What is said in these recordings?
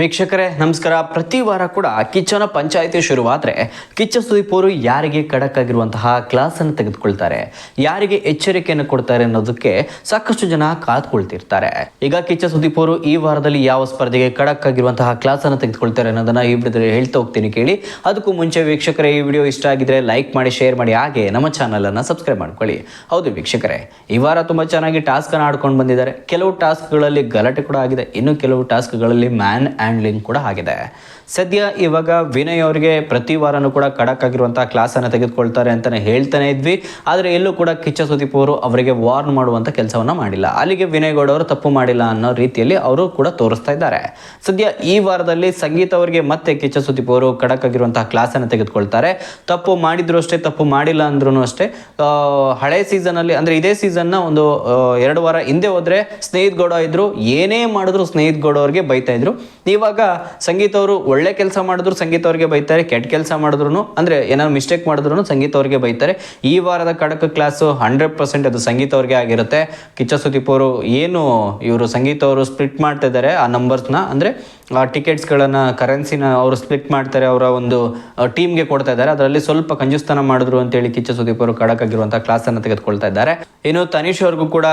ವೀಕ್ಷಕರೇ, ನಮಸ್ಕಾರ. ಪ್ರತಿ ವಾರ ಕೂಡ ಕಿಚ್ಚನ ಪಂಚಾಯಿತಿ ಶುರುವಾದರೆ ಕಿಚ್ಚ ಸುದೀಪ್ ಅವರು ಯಾರಿಗೆ ಖಡಕ್ ಆಗಿರುವಂತಹ ಕ್ಲಾಸನ್ನು ತೆಗೆದುಕೊಳ್ತಾರೆ, ಯಾರಿಗೆ ಎಚ್ಚರಿಕೆಯನ್ನು ಕೊಡ್ತಾರೆ ಅನ್ನೋದಕ್ಕೆ ಸಾಕಷ್ಟು ಜನ ಕಾದ್ಕೊಳ್ತಿರ್ತಾರೆ. ಈಗ ಕಿಚ್ಚ ಸುದೀಪ್ ಈ ವಾರದಲ್ಲಿ ಯಾವ ಸ್ಪರ್ಧೆಗೆ ಖಡಕ್ ಆಗಿರುವಂತಹ ಕ್ಲಾಸನ್ನು ತೆಗೆದುಕೊಳ್ತಾರೆ ಅನ್ನೋದನ್ನ ಈ ವಿಡಿಯೋದಲ್ಲಿ ಹೇಳ್ತಾ ಹೋಗ್ತೀನಿ ಕೇಳಿ. ಅದಕ್ಕೂ ಮುಂಚೆ ವೀಕ್ಷಕರೇ, ಈ ವಿಡಿಯೋ ಇಷ್ಟ ಆಗಿದ್ರೆ ಲೈಕ್ ಮಾಡಿ ಶೇರ್ ಮಾಡಿ, ಹಾಗೆ ನಮ್ಮ ಚಾನಲನ್ನು ಸಬ್ಸ್ಕ್ರೈಬ್ ಮಾಡ್ಕೊಳ್ಳಿ. ಹೌದು ವೀಕ್ಷಕರೇ, ಈ ವಾರ ತುಂಬ ಚೆನ್ನಾಗಿ ಟಾಸ್ಕನ್ನು ಆಡ್ಕೊಂಡು ಬಂದಿದ್ದಾರೆ. ಕೆಲವು ಟಾಸ್ಕ್ಗಳಲ್ಲಿ ಗಲಾಟೆ ಕೂಡ ಆಗಿದೆ. ಇನ್ನು ಕೆಲವು ಟಾಸ್ಕ್ಗಳಲ್ಲಿ ಮ್ಯಾನ್ ಹ್ಯಾಂಡ್ಲಿಂಗ್ ಕೂಡ ಆಗಿದೆ. ಸದ್ಯ ಇವಾಗ ವಿನಯ್ ಅವರಿಗೆ ಪ್ರತಿ ವಾರನೂ ಕೂಡ ಖಡಕ್ ಆಗಿರುವಂತಹ ಕ್ಲಾಸನ್ನು ತೆಗೆದುಕೊಳ್ತಾರೆ ಅಂತಾನೆ ಹೇಳ್ತಾನೆ ಇದ್ವಿ. ಆದರೆ ಎಲ್ಲೂ ಕೂಡ ಕಿಚ್ಚ ಸುದೀಪ್ ಅವರು ಅವರಿಗೆ ವಾರ್ನ್ ಮಾಡುವಂಥ ಕೆಲಸವನ್ನ ಮಾಡಿಲ್ಲ. ಅಲ್ಲಿಗೆ ವಿನಯ್ ಗೌಡ ಅವರು ತಪ್ಪು ಮಾಡಿಲ್ಲ ಅನ್ನೋ ರೀತಿಯಲ್ಲಿ ಅವರು ಕೂಡ ತೋರಿಸ್ತಾ ಇದ್ದಾರೆ. ಸದ್ಯ ಈ ವಾರದಲ್ಲಿ ಸಂಗೀತ ಅವರಿಗೆ ಮತ್ತೆ ಕಿಚ್ಚ ಸುದೀಪ್ ಅವರು ಖಡಕ್ ಆಗಿರುವಂತಹ ಕ್ಲಾಸನ್ನು ತೆಗೆದುಕೊಳ್ತಾರೆ. ತಪ್ಪು ಮಾಡಿದ್ರು ಅಷ್ಟೇ, ತಪ್ಪು ಮಾಡಿಲ್ಲ ಅಂದ್ರೂ ಅಷ್ಟೇ ಹಳೆ ಸೀಸನಲ್ಲಿ ಅಂದರೆ ಇದೇ ಸೀಸನ್ನ ಒಂದು ಎರಡು ವಾರ ಹಿಂದೆ ಹೋದ್ರೆ ಸ್ನೇಹಿತ್ ಗೌಡ ಇದ್ರು, ಏನೇ ಮಾಡಿದ್ರು ಸ್ನೇಹಿತ್ ಗೌಡ ಅವ್ರಿಗೆ ಬೈತಾ ಇದ್ರು. ಇವಾಗ ಸಂಗೀತ ಅವರು ಒಳ್ಳೆ ಕೆಲಸ ಮಾಡಿದ್ರು ಸಂಗೀತ ಅವ್ರಿಗೆ ಬೈತಾರೆ, ಕೆಟ್ಟ ಕೆಲಸ ಮಾಡಿದ್ರು ಅಂದ್ರೆ ಏನಾದ್ರು ಮಿಸ್ಟೇಕ್ ಮಾಡಿದ್ರು ಸಂಗೀತ ಅವ್ರಿಗೆ ಬೈತಾರೆ. ಈ ವಾರದ ಕಡಕ ಕ್ಲಾಸು ಹಂಡ್ರೆಡ್ ಪರ್ಸೆಂಟ್ ಅದು ಸಂಗೀತ ಅವ್ರಿಗೆ ಆಗಿರುತ್ತೆ. ಕಿಚ್ಚ ಸುದೀಪ್ ಅವರು ಏನು ಇವರು ಸಂಗೀತ ಅವರು ಸ್ಪ್ಲಿಟ್ ಮಾಡ್ತಾ ಇದ್ದಾರೆ ಆ ನಂಬರ್ಸ್ನ ಅಂದ್ರೆ ಟಿಕೆಟ್ಸ್ಗಳನ್ನು ಕರೆನ್ಸಿನ ಅವರು ಸ್ಪ್ಲಿಟ್ ಮಾಡ್ತಾರೆ, ಅವರ ಒಂದು ಟೀಮ್ಗೆ ಕೊಡ್ತಾ ಇದ್ದಾರೆ. ಅದರಲ್ಲಿ ಸ್ವಲ್ಪ ಕಂಜುಸ್ತನ ಮಾಡಿದ್ರು ಅಂತೇಳಿ ಕಿಚ್ಚ ಸುದೀಪ್ ಅವರು ಖಡಕ್ ಕ್ಲಾಸನ್ನು ತೆಗೆದುಕೊಳ್ತಾ ಇದ್ದಾರೆ. ಇನ್ನು ತನಿಷ್ ಅವ್ರಿಗೂ ಕೂಡ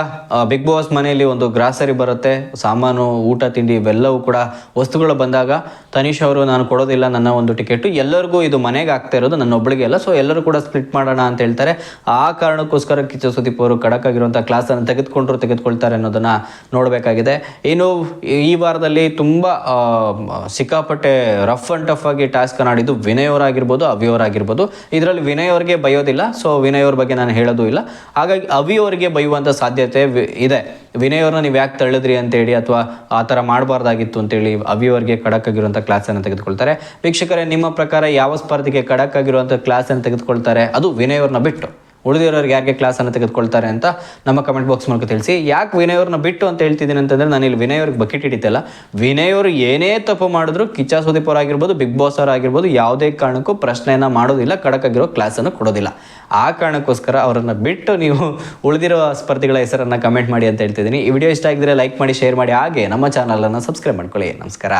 ಬಿಗ್ ಬಾಸ್ ಮನೆಯಲ್ಲಿ ಒಂದು ಗ್ರಾಸರಿ ಬರುತ್ತೆ. ಸಾಮಾನು, ಊಟ, ತಿಂಡಿ ಇವೆಲ್ಲವೂ ಕೂಡ ವಸ್ತುಗಳು ಬಂದಾಗ ತನಿಷ್ ಅವರು, ನಾನು ಕೊಡೋದಿಲ್ಲ ನನ್ನ ಒಂದು ಟಿಕೆಟ್. ಎಲ್ಲರಿಗೂ ಇದು ಮನೆಗೆ ಆಗ್ತಾ ಇರೋದು, ನನ್ನ ಒಬ್ಬಳಿಗೆ ಅಲ್ಲ. ಸೊ ಎಲ್ಲರೂ ಕೂಡ ಸ್ಪ್ಲಿಟ್ ಮಾಡೋಣ ಅಂತ ಹೇಳ್ತಾರೆ. ಆ ಕಾರಣಕ್ಕೋಸ್ಕರ ಕಿಚ್ಚ ಸುದೀಪ್ ಅವರು ಖಡಕ್ ಆಗಿರುವಂಥ ಕ್ಲಾಸನ್ನು ತೆಗೆದುಕೊಂಡ್ರು, ತೆಗೆದುಕೊಳ್ತಾರೆ ಅನ್ನೋದನ್ನ ನೋಡಬೇಕಾಗಿದೆ. ಇನ್ನು ಈ ವಾರದಲ್ಲಿ ತುಂಬ ಸಿಕ್ಕಾಪಟ್ಟೆ ರಫ್ ಅಂಡ್ ಟಫ್ ಆಗಿ ಟಾಸ್ಕ್ ಆಡಿದ್ದು ವಿನಯ್ ಅವರಾಗಿರ್ಬೋದು ಅವಿ ಅವರಾಗಿರ್ಬೋದು. ಇದರಲ್ಲಿ ವಿನಯ್ ಅವ್ರಿಗೆ ಬೈಯೋದಿಲ್ಲ ಸೊ ವಿನಯ್ ಅವ್ರ ಬಗ್ಗೆ ನಾನು ಹೇಳೋದು ಇಲ್ಲ. ಹಾಗಾಗಿ ಅವಿ ಅವರಿಗೆ ಬೈಯುವಂಥ ಸಾಧ್ಯತೆ ಇದೆ. ವಿನಯ್ ಅವ್ರನ್ನ ನೀವು ಯಾಕೆ ತಳ್ಳಿದ್ರಿ ಅಂತೇಳಿ ಅಥವಾ ಆ ಥರ ಮಾಡಬಾರ್ದಾಗಿತ್ತು ಅಂತೇಳಿ ಅವಿ ಅವರಿಗೆ ಖಡಕ್ ಆಗಿರುವಂಥ ಕ್ಲಾಸನ್ನು ತೆಗೆದುಕೊಳ್ತಾರೆ. ವೀಕ್ಷಕರೇ, ನಿಮ್ಮ ಪ್ರಕಾರ ಯಾವ ಸ್ಪರ್ಧೆಗೆ ಖಡಕ್ ಆಗಿರುವಂಥ ಕ್ಲಾಸನ್ನು ತೆಗೆದುಕೊಳ್ತಾರೆ? ಅದು ವಿನಯ್ ಅವ್ರನ್ನ ಬಿಟ್ಟು. ಉಳಿದಿರೋರಿಗೆ ಯಾರಿಗೆ ಕ್ಲಾಸನ್ನು ತೆಗೆದುಕೊಳ್ತಾರೆ ಅಂತ ನಮ್ಮ ಕಮೆಂಟ್ ಬಾಕ್ಸ್ ಮೂಲಕ ತಿಳಿಸಿ. ಯಾಕೆ ವಿನಯ್ ಅವ್ರನ್ನ ಬಿಟ್ಟು ಅಂತ ಹೇಳ್ತಿದ್ದೀನಿ ಅಂತಂದರೆ ನಾನು ಇಲ್ಲಿ ವಿನಯ್ ಅವ್ರಿಗೆ ಬಕೆಟ್ ಹಿಡಿತಲ್ಲ. ವಿನಯ್ ಅವರು ಏನೇ ತಪ್ಪು ಮಾಡಿದ್ರು ಕಿಚ್ಚ ಸುದೀಪ್ ಅವ್ರು ಆಗಿರ್ಬೋದು, ಬಿಗ್ ಬಾಸ್ ಅವ್ರು ಆಗಿರ್ಬೋದು, ಯಾವುದೇ ಕಾರಣಕ್ಕೂ ಪ್ರಶ್ನೆಯನ್ನು ಮಾಡೋದಿಲ್ಲ, ಕಡಕಾಗಿರೋ ಕ್ಲಾಸನ್ನು ಕೊಡೋದಿಲ್ಲ. ಆ ಕಾರಣಕ್ಕೋಸ್ಕರ ಅವರನ್ನು ಬಿಟ್ಟು ನೀವು ಉಳಿದಿರೋ ಸ್ಪರ್ಧಿಗಳ ಹೆಸರನ್ನು ಕಮೆಂಟ್ ಮಾಡಿ ಅಂತ ಹೇಳ್ತಿದ್ದೀನಿ. ಈ ವಿಡಿಯೋ ಇಷ್ಟ ಆಗಿದ್ರೆ ಲೈಕ್ ಮಾಡಿ ಶೇರ್ ಮಾಡಿ, ಹಾಗೆ ನಮ್ಮ ಚಾನಲನ್ನು ಸಬ್ಸ್ಕ್ರೈಬ್ ಮಾಡ್ಕೊಳ್ಳಿ. ನಮಸ್ಕಾರ.